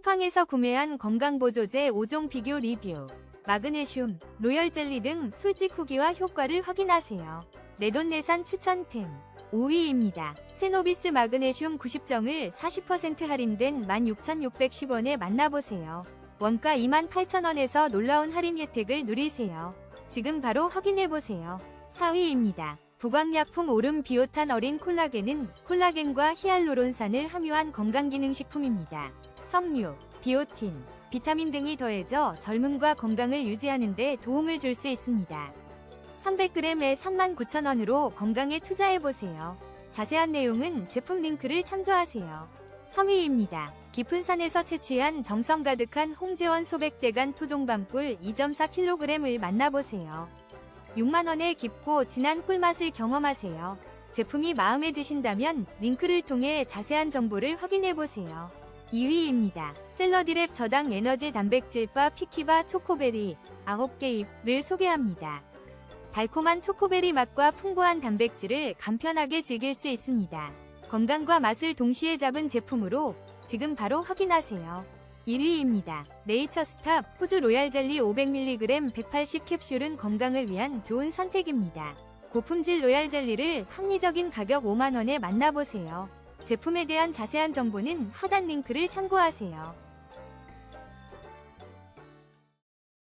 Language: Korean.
쿠팡에서 구매한 건강보조제 5종 비교 리뷰. 마그네슘, 로열 젤리 등 솔직 후기와 효과를 확인하세요. 내돈내산 추천템. 5위입니다. 세노비스 마그네슘 90정을 40% 할인된 16,610원에 만나보세요. 원가 28,000원에서 놀라운 할인 혜택을 누리세요. 지금 바로 확인해보세요. 4위입니다. 부광약품 오름 비오탄 어린 콜라겐은 콜라겐과 히알루론산을 함유한 건강기능식품입니다. 석류, 비오틴, 비타민 등이 더해져 젊음과 건강을 유지하는 데 도움을 줄 수 있습니다. 300g에 39,000원으로 건강에 투자해보세요. 자세한 내용은 제품 링크를 참조하세요. 3위입니다. 깊은 산에서 채취한 정성 가득한 홍재원 소백대간 토종밤꿀 2.4kg을 만나보세요. 6만원의 깊고 진한 꿀맛을 경험하세요. 제품이 마음에 드신다면 링크를 통해 자세한 정보를 확인해보세요. 2위입니다. 샐러디랩 저당 에너지 단백질바 피키바 초코베리 9개입을 소개합니다. 달콤한 초코베리 맛과 풍부한 단백질을 간편하게 즐길 수 있습니다. 건강과 맛을 동시에 잡은 제품으로 지금 바로 확인하세요. 1위입니다. 네이처스탑 호주 로얄 젤리 500mg 180캡슐은 건강을 위한 좋은 선택입니다. 고품질 로얄 젤리를 합리적인 가격 5만원에 만나보세요. 제품에 대한 자세한 정보는 하단 링크를 참고하세요.